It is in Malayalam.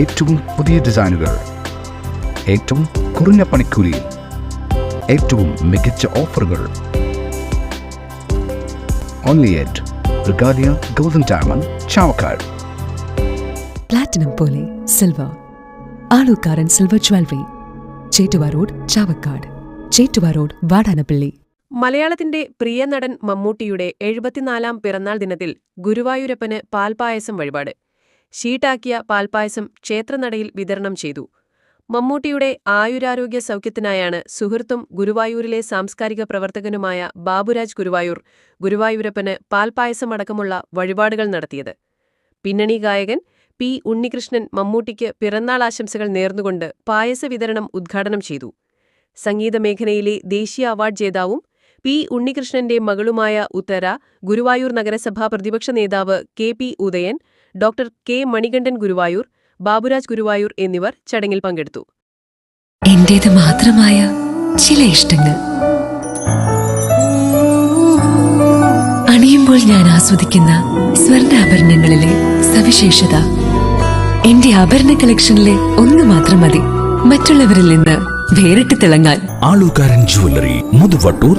ഏറ്റവും പുതിയ ഡിസൈനുകൾ ഏറ്റവും കുറഞ്ഞ പണിക്കൂലിയിൽ ഏറ്റവും മികച്ച ഓഫറുകൾ. Only at Regalia golden diamond Chavakkad platinum പോലെ silver Aalookkaran silver jewellery Chettuva road Chavakkad Chettuva road Vadanappally മലയാളത്തിന്റെ പ്രിയ നടൻ മമ്മൂട്ടിയുടെ എഴുപത്തിനാലാം പിറന്നാൾ ദിനത്തിൽ ഗുരുവായൂരപ്പന് പാൽപായസം വഴിപാട്. ഷീട്ടാക്കിയ പാൽപ്പായസം ക്ഷേത്രനടയിൽ വിതരണം ചെയ്തു. മമ്മൂട്ടിയുടെ ആയുരാരോഗ്യ സൗഖ്യത്തിനായാണ് സുഹൃത്തും ഗുരുവായൂരിലെ സാംസ്കാരിക പ്രവർത്തകനുമായ ബാബുരാജ് ഗുരുവായൂർ ഗുരുവായൂരപ്പന് പാൽപ്പായസമടക്കമുള്ള വഴിപാടുകൾ നടത്തിയത്. പിന്നണി ഗായകൻ പി ഉണ്ണികൃഷ്ണൻ മമ്മൂട്ടിക്ക് പിറന്നാൾ ആശംസകൾ നേർന്നുകൊണ്ട് പായസ വിതരണം ഉദ്ഘാടനം ചെയ്തു. സംഗീതമേഖലയിലെ ദേശീയ അവാർഡ് ജേതാവും പി ഉണ്ണികൃഷ്ണന്റെ മകളുമായ ഉത്തര ഗുരുവായൂർ നഗരസഭാ പ്രതിപക്ഷ നേതാവ് K P Udayan doctor K Manikandan Guruvayur Baburaj Guruvayur എന്നിവർ ചടങ്ങിൽ പങ്കെടുത്തു. എന്റേത് മാത്രമായ ചില ഇഷ്ടങ്ങൾ. അണിയുമ്പോൾ ഞാൻ ആസ്വദിക്കുന്ന സ്വർണാഭരണങ്ങളിലെ സവിശേഷത. എന്റെ ആഭരണ കളക്ഷനിലെ ഒന്ന് മാത്രം മതി. മറ്റുള്ളവരിൽ നിന്ന് വേറിട്ട് തിളങ്ങാൻ. Aalookkaran jewellery Muthuvattoor